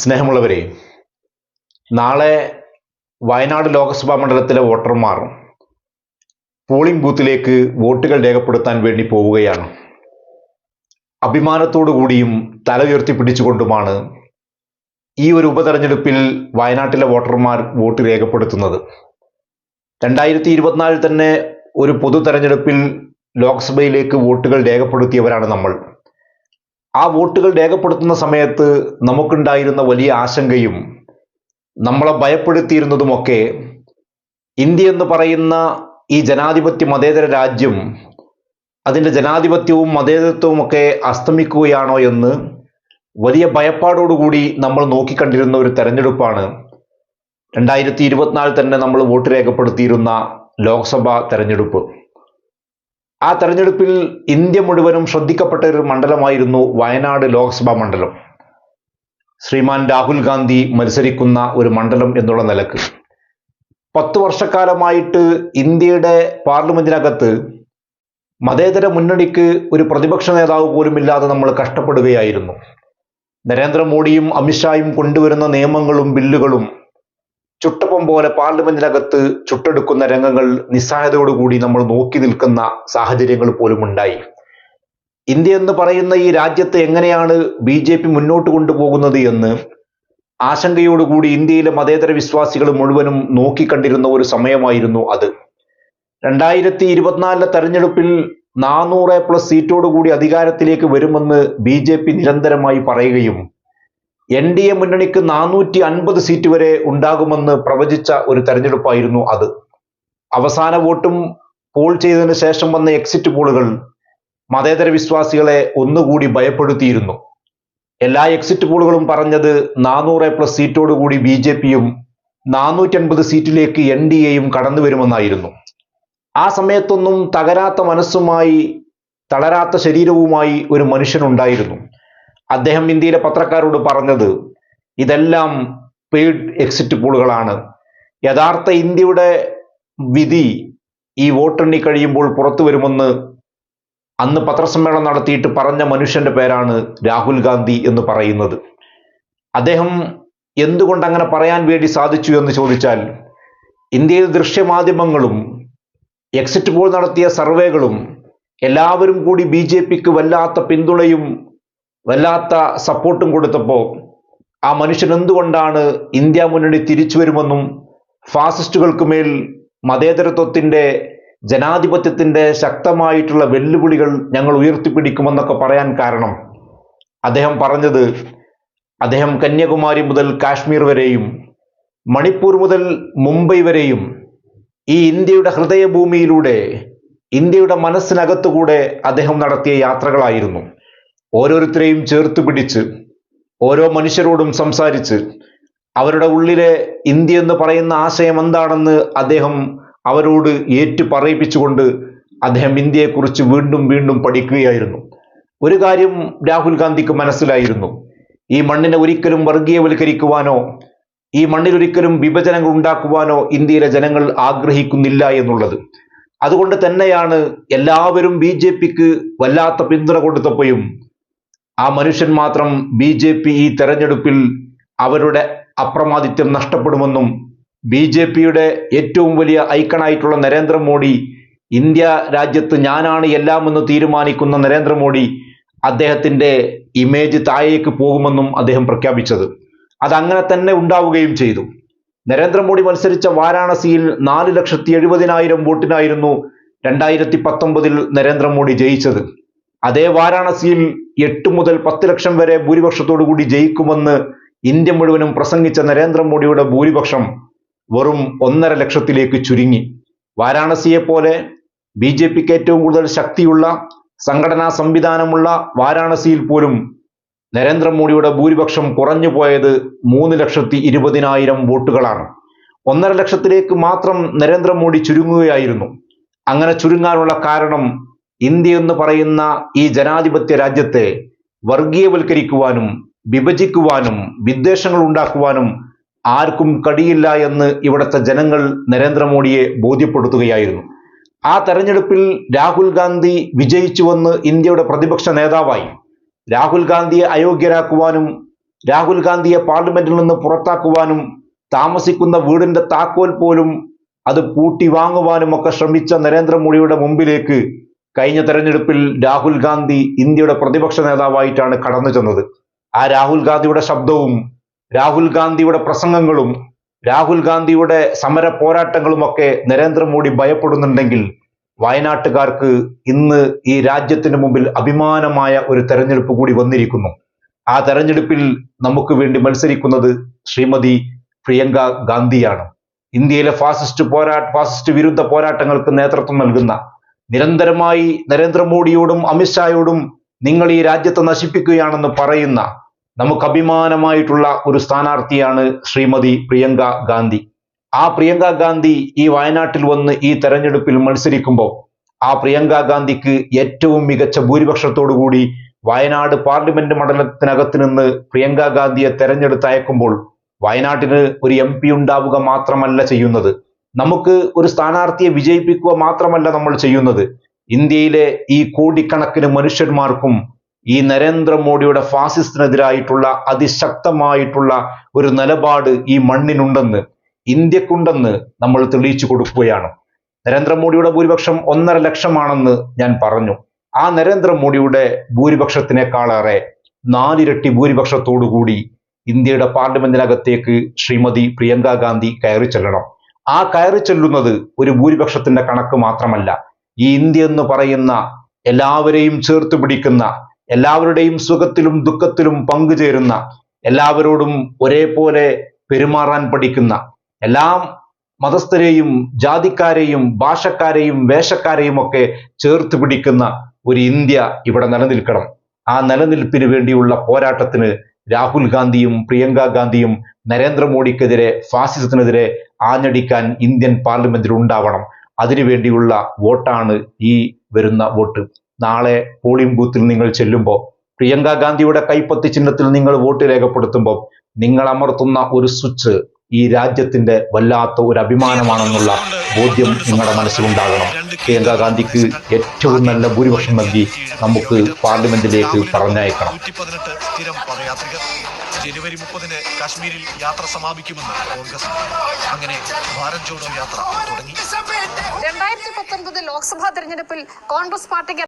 സ്നേഹമുള്ളവരെ നാളെ വയനാട് ലോക്സഭാ മണ്ഡലത്തിലെ വോട്ടർമാർ പോളിംഗ് ബൂത്തിലേക്ക് വോട്ടുകൾ രേഖപ്പെടുത്താൻ വേണ്ടി പോവുകയാണ്. അഭിമാനത്തോടു കൂടിയും തല ഉയർത്തിപ്പിടിച്ചുകൊണ്ടുമാണ് ഈ ഒരു ഉപതെരഞ്ഞെടുപ്പിൽ വയനാട്ടിലെ വോട്ടർമാർ വോട്ട് രേഖപ്പെടുത്തുന്നത്. രണ്ടായിരത്തി ഇരുപത്തിനാലിൽ തന്നെ ഒരു പൊതു തെരഞ്ഞെടുപ്പിൽ ലോക്സഭയിലേക്ക് വോട്ടുകൾ രേഖപ്പെടുത്തിയവരാണ് നമ്മൾ. ആ വോട്ടുകൾ രേഖപ്പെടുത്തുന്ന സമയത്ത് നമുക്കുണ്ടായിരുന്ന വലിയ ആശങ്കയും നമ്മളെ ഭയപ്പെടുത്തിയിരുന്നതുമൊക്കെ ഇന്ത്യ എന്ന് പറയുന്ന ഈ ജനാധിപത്യ മതേതര രാജ്യം അതിന്റെ ജനാധിപത്യവും മതേതരത്വവും ഒക്കെ അസ്തമിക്കുകയാണോ എന്ന് വലിയ ഭയപ്പാടോടുകൂടി നമ്മൾ നോക്കിക്കണ്ടിരുന്ന ഒരു തെരഞ്ഞെടുപ്പാണ്. രണ്ടായിരത്തി തന്നെ നമ്മൾ വോട്ട് രേഖപ്പെടുത്തിയിരുന്ന ലോക്സഭാ തെരഞ്ഞെടുപ്പ്. ആ തെരഞ്ഞെടുപ്പിൽ ഇന്ത്യ മുഴുവനും ശ്രദ്ധിക്കപ്പെട്ട ഒരു മണ്ഡലമായിരുന്നു വയനാട് ലോക്സഭാ മണ്ഡലം. ശ്രീമാൻ രാഹുൽ ഗാന്ധി മത്സരിക്കുന്ന ഒരു മണ്ഡലം എന്നുള്ള നിലയ്ക്ക്. പത്ത് വർഷക്കാലമായിട്ട് ഇന്ത്യയുടെ പാർലമെന്റിനകത്ത് മതേതര മുന്നണിക്ക് ഒരു പ്രതിപക്ഷ നേതാവ് പോലുമില്ലാതെ നമ്മൾ കഷ്ടപ്പെടുകയായിരുന്നു. നരേന്ദ്രമോദിയും അമിത്ഷായും കൊണ്ടുവരുന്ന നിയമങ്ങളും ബില്ലുകളും ചുട്ടപ്പം പോലെ പാർലമെന്റിനകത്ത് ചുട്ടെടുക്കുന്ന രംഗങ്ങൾ നിസ്സഹായതയോടുകൂടി നമ്മൾ നോക്കി നിൽക്കുന്ന സാഹചര്യങ്ങൾ പോലും ഉണ്ടായി. ഇന്ത്യ എന്ന് പറയുന്ന ഈ രാജ്യത്തെ എങ്ങനെയാണ് ബി ജെ പി മുന്നോട്ട് കൊണ്ടുപോകുന്നത് എന്ന് ആശങ്കയോടുകൂടി ഇന്ത്യയിലെ മതേതര വിശ്വാസികൾ മുഴുവനും നോക്കിക്കണ്ടിരുന്ന ഒരു സമയമായിരുന്നു അത്. രണ്ടായിരത്തി ഇരുപത്തിനാലിലെ തെരഞ്ഞെടുപ്പിൽ നാനൂറ് പ്ലസ് സീറ്റോടുകൂടി അധികാരത്തിലേക്ക് വരുമെന്ന് ബി ജെ പി നിരന്തരമായി പറയുകയും എൻ ഡി എ മുന്നണിക്ക് നാനൂറ്റി അൻപത് സീറ്റ് വരെ ഉണ്ടാകുമെന്ന് പ്രവചിച്ച ഒരു തെരഞ്ഞെടുപ്പായിരുന്നു അത്. അവസാന വോട്ടും പോൾ ചെയ്തതിനു ശേഷം വന്ന എക്സിറ്റ് പോളുകൾ മതേതര വിശ്വാസികളെ ഒന്നുകൂടി ഭയപ്പെടുത്തിയിരുന്നു. എല്ലാ എക്സിറ്റ് പോളുകളും പറഞ്ഞത് നാനൂറ് പ്ലസ് സീറ്റോടുകൂടി ബി ജെ പിയും നാനൂറ്റി അൻപത് സീറ്റിലേക്ക് എൻ ഡി എയും കടന്നു വരുമെന്നായിരുന്നു ആ സമയത്തൊന്നും തകരാത്ത മനസ്സുമായി തളരാത്ത ശരീരവുമായി ഒരു മനുഷ്യനുണ്ടായിരുന്നു. അദ്ദേഹം ഇന്ത്യയിലെ പത്രക്കാരോട് പറഞ്ഞത് ഇതെല്ലാം പെയ്ഡ് എക്സിറ്റ് പോളുകളാണ് യഥാർത്ഥ ഇന്ത്യയുടെ വിധി ഈ വോട്ടെണ്ണി കഴിയുമ്പോൾ പുറത്തു വരുമെന്ന് അന്ന് പത്രസമ്മേളനം നടത്തിയിട്ട് പറഞ്ഞ മനുഷ്യന്റെ പേരാണ് രാഹുൽ ഗാന്ധി എന്ന് പറയുന്നത്. അദ്ദേഹം എന്തുകൊണ്ട് അങ്ങനെ പറയാൻ വേണ്ടി സാധിച്ചു എന്ന് ചോദിച്ചാൽ ഇന്ത്യയിൽ ദൃശ്യമാധ്യമങ്ങളും എക്സിറ്റ് പോൾ നടത്തിയ സർവേകളും എല്ലാവരും കൂടി ബി ജെ പിക്ക് വല്ലാത്ത പിന്തുണയും വല്ലാത്ത സപ്പോർട്ടും കൊടുത്തപ്പോൾ ആ മനുഷ്യൻ എന്തുകൊണ്ടാണ് ഇന്ത്യ മുന്നണി തിരിച്ചു വരുമെന്നും ഫാസിസ്റ്റുകൾക്ക് മേൽ മതേതരത്വത്തിന്റെ ജനാധിപത്യത്തിന്റെ ശക്തമായിട്ടുള്ള വെല്ലുവിളികൾ ഞങ്ങൾ ഉയർത്തിപ്പിടിക്കുമെന്നൊക്കെ പറയാൻ കാരണം അദ്ദേഹം പറഞ്ഞത് അദ്ദേഹം കന്യാകുമാരി മുതൽ കാശ്മീർ വരെയും മണിപ്പൂർ മുതൽ മുംബൈ വരെയും ഈ ഇന്ത്യയുടെ ഹൃദയഭൂമിയിലൂടെ ഇന്ത്യയുടെ മനസ്സിനകത്തുകൂടെ അദ്ദേഹം നടത്തിയ യാത്രകളായിരുന്നു. ഓരോരുത്തരെയും ചേർത്ത് പിടിച്ച് ഓരോ മനുഷ്യരോടും സംസാരിച്ച് അവരുടെ ഉള്ളിലെ ഇന്ത്യ എന്ന് പറയുന്ന ആശയം എന്താണെന്ന് അദ്ദേഹം അവരോട് ഏറ്റു പറയിപ്പിച്ചുകൊണ്ട് അദ്ദേഹം ഇന്ത്യയെക്കുറിച്ച് വീണ്ടും വീണ്ടും പഠിക്കുകയായിരുന്നു. ഒരു കാര്യം രാഹുൽ ഗാന്ധിക്ക് മനസ്സിലായിരുന്നു. ഈ മണ്ണിനെ ഒരിക്കലും വർഗീയവൽക്കരിക്കുവാനോ ഈ മണ്ണിൽ ഒരിക്കലും വിഭജനങ്ങൾ ഉണ്ടാക്കുവാനോ ഇന്ത്യയിലെ ജനങ്ങൾ ആഗ്രഹിക്കുന്നില്ല എന്നുള്ളത്. അതുകൊണ്ട് തന്നെയാണ് എല്ലാവരും ബി ജെ പിക്ക് വല്ലാത്ത പിന്തുണ കൊടുത്തപ്പോഴും ആ മനുഷ്യൻ മാത്രം ബി ജെ പി ഈ തെരഞ്ഞെടുപ്പിൽ അവരുടെ അപ്രമാദിത്യം നഷ്ടപ്പെടുമെന്നും ബി ജെ പിയുടെ ഏറ്റവും വലിയ ഐക്കണായിട്ടുള്ള നരേന്ദ്രമോദി ഇന്ത്യ രാജ്യത്ത് ഞാനാണ് എല്ലാമെന്ന് തീരുമാനിക്കുന്ന നരേന്ദ്രമോദി അദ്ദേഹത്തിന്റെ ഇമേജ് താഴേക്ക് പോകുമെന്നും അദ്ദേഹം പ്രഖ്യാപിച്ചത്. അതങ്ങനെ തന്നെ ഉണ്ടാവുകയും ചെയ്തു. നരേന്ദ്രമോദി മത്സരിച്ച വാരാണസിയിൽ നാല് ലക്ഷത്തി എഴുപതിനായിരം വോട്ടിനായിരുന്നു രണ്ടായിരത്തി പത്തൊമ്പതിൽ നരേന്ദ്രമോദി ജയിച്ചത്. അതേ വാരാണസിയിൽ എട്ട് മുതൽ പത്ത് ലക്ഷം വരെ കൂടി ജയിക്കുമെന്ന് ഇന്ത്യ മുഴുവനും പ്രസംഗിച്ച നരേന്ദ്രമോദിയുടെ ഭൂരിപക്ഷം വെറും ഒന്നര ലക്ഷത്തിലേക്ക് ചുരുങ്ങി. വാരാണസിയെ പോലെ ബി ജെ പിക്ക് ഏറ്റവും കൂടുതൽ ശക്തിയുള്ള സംഘടനാ സംവിധാനമുള്ള വാരാണസിയിൽ പോലും നരേന്ദ്രമോദിയുടെ ഭൂരിപക്ഷം കുറഞ്ഞു പോയത് മൂന്ന് ലക്ഷത്തി ഇരുപതിനായിരം വോട്ടുകളാണ്. ഒന്നര ലക്ഷത്തിലേക്ക് മാത്രം നരേന്ദ്രമോദി ചുരുങ്ങുകയായിരുന്നു. അങ്ങനെ ചുരുങ്ങാനുള്ള കാരണം ഇന്ത്യ എന്ന് പറയുന്ന ഈ ജനാധിപത്യ രാജ്യത്തെ വർഗീയവൽക്കരിക്കുവാനും വിഭജിക്കുവാനും വിദ്വേഷങ്ങൾ ഉണ്ടാക്കുവാനും ആർക്കും കഴിയില്ല എന്ന് ഇവിടുത്തെ ജനങ്ങൾ നരേന്ദ്രമോദിയെ ബോധ്യപ്പെടുത്തുകയായിരുന്നു. ആ തെരഞ്ഞെടുപ്പിൽ രാഹുൽ ഗാന്ധി വിജയിച്ചുവെന്ന് ഇന്ത്യയുടെ പ്രതിപക്ഷ നേതാവായി. രാഹുൽ ഗാന്ധിയെ അയോഗ്യരാക്കുവാനും രാഹുൽ ഗാന്ധിയെ പാർലമെന്റിൽ നിന്ന് പുറത്താക്കുവാനും താമസിക്കുന്ന വീടിന്റെ താക്കോൽ പോലും അത് പൂട്ടി വാങ്ങുവാനും ഒക്കെ ശ്രമിച്ച നരേന്ദ്രമോദിയുടെ മുമ്പിലേക്ക് കഴിഞ്ഞ തെരഞ്ഞെടുപ്പിൽ രാഹുൽ ഗാന്ധി ഇന്ത്യയുടെ പ്രതിപക്ഷ നേതാവായിട്ടാണ് കടന്നു ചെന്നത്. ആ രാഹുൽ ഗാന്ധിയുടെ ശബ്ദവും രാഹുൽ ഗാന്ധിയുടെ പ്രസംഗങ്ങളും രാഹുൽ ഗാന്ധിയുടെ സമര പോരാട്ടങ്ങളും പോരാട്ടങ്ങളുമൊക്കെ നരേന്ദ്രമോദി ഭയപ്പെടുന്നുണ്ടെങ്കിൽ വയനാട്ടുകാർക്ക് ഇന്ന് ഈ രാജ്യത്തിന് മുമ്പിൽ അഭിമാനമായ ഒരു തെരഞ്ഞെടുപ്പ് കൂടി വന്നിരിക്കുന്നു. ആ തെരഞ്ഞെടുപ്പിൽ നമുക്ക് വേണ്ടി മത്സരിക്കുന്നത് ശ്രീമതി പ്രിയങ്ക ഗാന്ധിയാണ്. ഇന്ത്യയിലെ ഫാസിസ്റ്റ് പോരാ ഫാസിസ്റ്റ് വിരുദ്ധ പോരാട്ടങ്ങൾക്ക് നേതൃത്വം നൽകുന്ന നിരന്തരമായി നരേന്ദ്രമോദിയോടും അമിത്ഷായോടും നിങ്ങൾ ഈ രാജ്യത്തെ നശിപ്പിക്കുകയാണെന്ന് പറയുന്ന നമുക്ക് അഭിമാനമായിട്ടുള്ള ഒരു സ്ഥാനാർത്ഥിയാണ് ശ്രീമതി പ്രിയങ്ക ഗാന്ധി. ആ പ്രിയങ്ക ഗാന്ധി ഈ വയനാട്ടിൽ വന്ന് ഈ തെരഞ്ഞെടുപ്പിൽ മത്സരിക്കുമ്പോൾ ആ പ്രിയങ്ക ഗാന്ധിക്ക് ഏറ്റവും മികച്ച ഭൂരിപക്ഷത്തോടു കൂടി വയനാട് പാർലമെന്റ് മണ്ഡലത്തിനകത്ത് നിന്ന് പ്രിയങ്ക ഗാന്ധിയെ തെരഞ്ഞെടുത്ത് അയക്കുമ്പോൾ വയനാട്ടിന് ഒരു എം ഉണ്ടാവുക മാത്രമല്ല ചെയ്യുന്നത്. നമുക്ക് ഒരു സ്ഥാനാർത്ഥിയെ വിജയിപ്പിക്കുക മാത്രമല്ല നമ്മൾ ചെയ്യുന്നത്. ഇന്ത്യയിലെ ഈ കോടിക്കണക്കിന് മനുഷ്യന്മാർക്കും ഈ നരേന്ദ്രമോദിയുടെ ഫാസിസത്തിനെതിരായിട്ടുള്ള അതിശക്തമായിട്ടുള്ള ഒരു നിലപാട് ഈ മണ്ണിനുണ്ടെന്ന് ഇന്ത്യക്കുണ്ടെന്ന് നമ്മൾ തെളിയിച്ചു കൊടുക്കുകയാണ്. നരേന്ദ്രമോദിയുടെ ഭൂരിപക്ഷം ഒന്നര ലക്ഷമാണെന്ന് ഞാൻ പറഞ്ഞു. ആ നരേന്ദ്രമോദിയുടെ ഭൂരിപക്ഷത്തിനേക്കാളേറെ നാലിരട്ടി ഭൂരിപക്ഷത്തോടുകൂടി ഇന്ത്യയുടെ പാർലമെന്റിനകത്തേക്ക് ശ്രീമതി പ്രിയങ്ക ഗാന്ധി കയറി ചെല്ലണം ആ കയറി ചെല്ലുന്നത് ഒരു ഭൂരിപക്ഷത്തിന്റെ കണക്ക് മാത്രമല്ല. ഈ ഇന്ത്യ എന്ന് പറയുന്ന എല്ലാവരെയും ചേർത്ത് പിടിക്കുന്ന എല്ലാവരുടെയും സുഖത്തിലും ദുഃഖത്തിലും പങ്കുചേരുന്ന എല്ലാവരോടും ഒരേപോലെ പെരുമാറാൻ പഠിക്കുന്ന എല്ലാ മതസ്ഥരെയും ജാതിക്കാരെയും ഭാഷക്കാരെയും വേഷക്കാരെയും ഒക്കെ ചേർത്ത് പിടിക്കുന്ന ഒരു ഇന്ത്യ ഇവിടെ നിലനിൽക്കണം. ആ നിലനിൽപ്പിന് വേണ്ടിയുള്ള പോരാട്ടത്തിന് രാഹുൽ ഗാന്ധിയും പ്രിയങ്ക ഗാന്ധിയും നരേന്ദ്രമോദിക്കെതിരെ ഫാസിസത്തിനെതിരെ ആഞ്ഞടിക്കാൻ ഇന്ത്യൻ പാർലമെന്റിൽ ഉണ്ടാവണം. അതിനുവേണ്ടിയുള്ള വോട്ടാണ് ഈ വരുന്ന വോട്ട്. നാളെ പോളിംഗ് ബൂത്തിൽ നിങ്ങൾ ചെല്ലുമ്പോൾ പ്രിയങ്ക ഗാന്ധിയുടെ കൈപ്പത്തി ചിഹ്നത്തിൽ നിങ്ങൾ വോട്ട് രേഖപ്പെടുത്തുമ്പോൾ നിങ്ങൾ അമർത്തുന്ന ഒരു സ്വിച്ച് ഈ രാജ്യത്തിന്റെ വല്ലാത്ത ഒരു അഭിമാനമാണെന്നുള്ള ബോധ്യം നിങ്ങളുടെ മനസ്സിലുണ്ടാകണം. പ്രിയങ്ക ഗാന്ധിക്ക് ഏറ്റവും നല്ല ഭൂരിപക്ഷം നൽകി നമുക്ക് പാർലമെന്റിലേക്ക് പറഞ്ഞയക്കണം. ജനുവരി മുപ്പതിന് കാശ്മീരിൽ യാത്ര സമാപിക്കുമെന്ന് കോൺഗ്രസ്. അങ്ങനെ ഭാരത് ജോഡോ യാത്ര തുടങ്ങി. രണ്ടായിരത്തി പത്തൊൻപത് ലോക്സഭാ തെരഞ്ഞെടുപ്പിൽ കോൺഗ്രസ് പാർട്ടിക്ക്